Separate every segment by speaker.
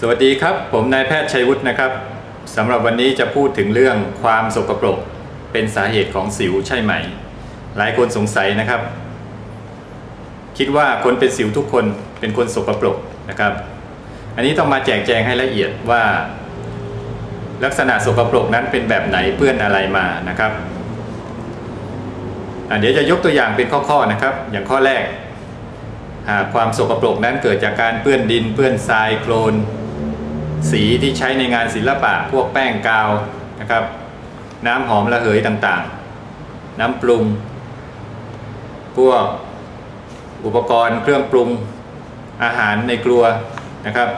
Speaker 1: สวัสดีครับ ผมนายแพทย์ชัยวุฒินะครับสำหรับวันนี้จะพูดถึงเรื่องความสกปรก เป็นสาเหตุของสิวใช่ไหม หลายคนสงสัยนะครับ คิดว่าคนเป็นสิวทุกคนเป็นคนสกปรกนะครับ อันนี้ต้องมาแจกแจงให้ละเอียดว่า ลักษณะสกปรกนั้นเป็นแบบไหนเปื้อนอะไรมานะครับเดี๋ยวจะยกตัวอย่างเป็นข้อๆนะครับ อย่างข้อแรกหากความสกปรกนั้นเกิดจากการเปื้อนดินเปื้อนทรายโคลน สีที่ใช้ในงานศิลปะพวกแป้งกาวนะครับ น้ำหอมระเหยต่างๆ น้ำปรุง พวกอุปกรณ์เครื่องปรุงอาหารในครัวนะครับ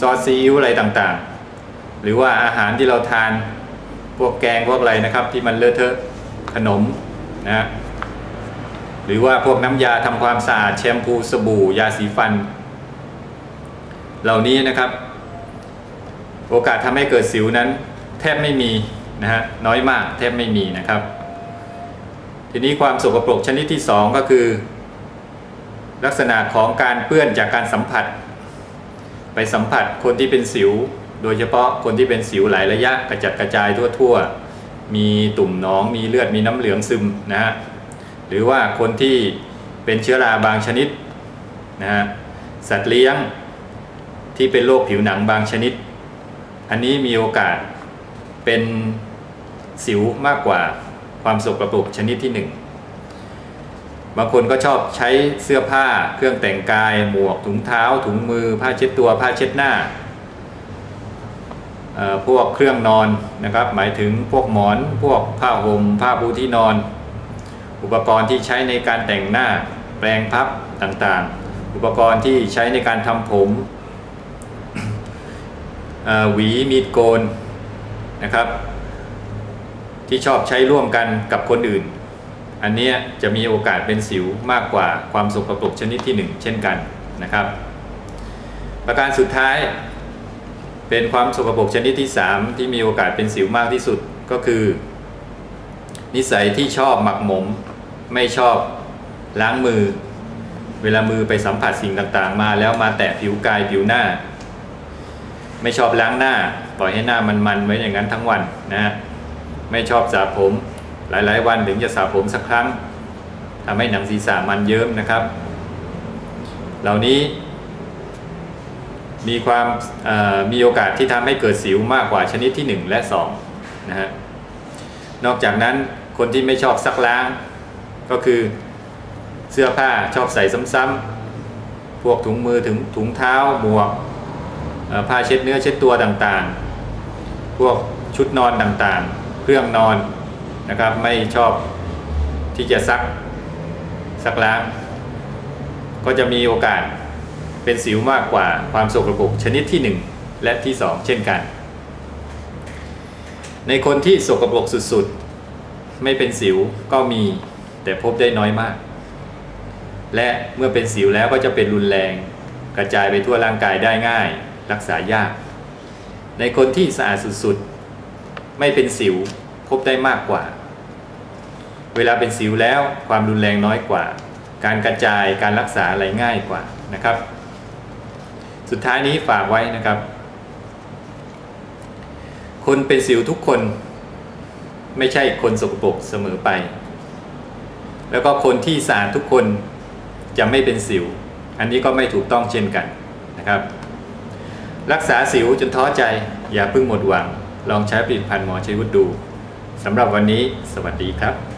Speaker 1: ซอสซีอิ๊วอะไรต่างๆ หรือว่าอาหารที่เราทานพวกแกงพวกอะไรนะครับที่มันเลอะเทอะขนมนะหรือว่าพวกน้ำยาทำความสะอาดแชมพูสบู่ยาสีฟัน เหล่านี้นะครับ โอกาสทำให้เกิดสิวนั้น แทบไม่มีนะฮะน้อยมากแทบไม่มีนะครับ ทีนี้ความสกปรกชนิดที่ 2 ก็คือ ลักษณะของการเปื้อนจากการสัมผัส ไปสัมผัสคนที่เป็นสิว โดยเฉพาะคนที่เป็นสิวหลายระยะกระจัดกระจายทั่วๆ มีตุ่มหนองมีเลือดมีน้ำเหลืองซึมนะฮะหรือว่าคนที่เป็นเชื้อราบางชนิดนะฮะสัตว์เลี้ยงที่เป็นโรคผิวหนังบางชนิด อันนี้มีโอกาสเป็นสิวมากกว่าความสกปรกชนิดที่1บางคนก็ชอบใช้เสื้อผ้าเครื่องแต่งกาย หมวกถุงเท้า ถุงมือ ผ้าเช็ดตัว ผ้าเช็ดหน้า พวกเครื่องนอนนะครับ หมายถึงพวกหมอน พวกผ้าหม่มผ้าปูที่นอน อุปกรณ์ที่ใช้ในการแต่งหน้า แปรงพับต่างๆ อุปกรณ์ที่ใช้ในการทำผม หวีมีดโกนนะครับ ที่ชอบใช้ร่วมกันกับคนอื่น อันนี้จะมีโอกาสเป็นสิวมากกว่าความสกปรกชนิดที่ 1 เช่นกันนะครับ ประการสุดท้าย เป็นความสกปรกชนิดที่ 3 ที่มีโอกาสเป็นสิวมากที่สุดก็คือ นิสัยที่ชอบหมักหมม ไม่ชอบล้างมือ เวลามือไปสัมผัสสิ่งต่างๆ มาแล้วมาแตะผิวกายผิวหน้า ไม่ชอบล้างหน้า ปล่อยให้หน้ามันๆไว้อย่างนั้นทั้งวันนะฮะไม่ชอบสระผมหลาย ๆ วันถึงจะสระผมสักครั้งทำให้หนังศีรษะมันเยิ้มนะครับ เหล่านี้ มีความมีโอกาสที่ทำให้เกิดสิวมากกว่าชนิดที่ 1 และ2นะฮะนอกจากนั้นคนที่ไม่ชอบซักล้าง ก็คือเสื้อผ้าชอบใส่ซ้ำๆพวกถุงมือถึงถุงเท้าหมวก ผ้าเช็ดเนื้อเช็ดตัวต่างๆ พวกชุดนอนต่างๆ เครื่องนอนนะครับไม่ชอบที่จะซักซักล้าง ก็จะมีโอกาสเป็นสิวมากกว่าความสกปรกชนิดที่ 1 และที่ 2 เช่นกัน ในคนที่สกปรกสุดๆ ไม่เป็นสิวก็มีแต่พบได้น้อยมาก และเมื่อเป็นสิวแล้วก็จะเป็นรุนแรง กระจายไปทั่วร่างกายได้ง่าย รักษายาก ในคนที่สะอาดสุดๆ ไม่เป็นสิวพบได้มากกว่า เวลาเป็นสิวแล้วความรุนแรงน้อยกว่า การกระจายการรักษาอะไรง่ายกว่านะครับ สุดท้ายนี้ฝากไว้นะครับ คนเป็นสิวทุกคน ไม่ใช่คนสกปรกเสมอไป แล้วก็คนที่สะอาดทุกคนจะไม่เป็นสิว อันนี้ก็ไม่ถูกต้องเช่นกันนะครับ รักษาสิวจนท้อใจ อย่าเพิ่งหมดหวัง ลองใช้ผลิตภัณฑ์หมอชัยวุฒิดูสำหรับวันนี้ สวัสดีครับ